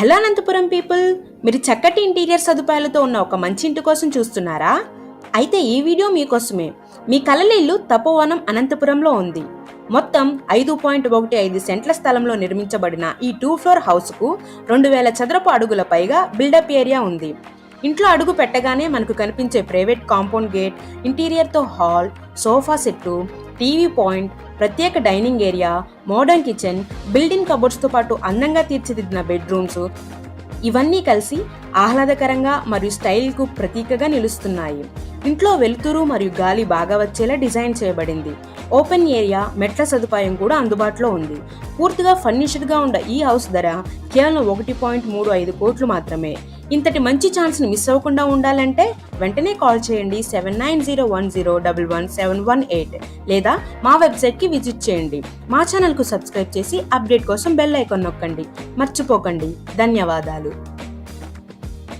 Hello Anantapuram people మీరు చక్కటి interior సదుపాయాలతో ఉన్న ఒక మంచి ఇంటి కోసం చూస్తున్నారా? అయితే ఈ వీడియో మీకోసమే. మీ కలల ఇల్లు తపోవనం అనంతపురంలో ఉంది. మొత్తం ఐదు పాయింట్ ఒకటి ఐదు సెంట్ల స్థలంలో నిర్మించబడిన ఈ టూ ఫ్లోర్ హౌస్కు రెండు వేల చదరపు అడుగుల పైగా బిల్డప్ ఏరియా ఉంది. ఇంట్లో అడుగు పెట్టగానే మనకు కనిపించే private compound gate ఇంటీరియర్తో hall sofa set TV point ప్రత్యేక dining area modern kitchen building కబోర్డ్స్తో పాటు అందంగా తీర్చిదిద్దిన బెడ్రూమ్స్. ఇవన్నీ కలిసి ఆహ్లాదకరంగా మరియు స్టైల్కు ప్రతీకగా నిలుస్తున్నాయి. ఇంట్లో వెలుతురు మరియు గాలి బాగా వచ్చేలా డిజైన్ చేయబడింది. ఓపెన్ ఏరియా మెట్ల సదుపాయం కూడా అందుబాటులో ఉంది. పూర్తిగా ఫర్నిష్డ్గా ఉన్న ఈ హౌస్ ధర కేవలం ఒకటి పాయింట్ మూడు ఐదు కోట్లు మాత్రమే. ఇంతటి మంచి ఛాన్స్ని మిస్ అవ్వకుండా ఉండాలంటే వెంటనే కాల్ చేయండి seven nine zero one zero double one seven one eight లేదా మా వెబ్సైట్కి విజిట్ చేయండి. మా ఛానల్కు సబ్స్క్రైబ్ చేసి అప్డేట్ కోసం బెల్ ఐకాన్ నొక్కండి. మర్చిపోకండి. ధన్యవాదాలు.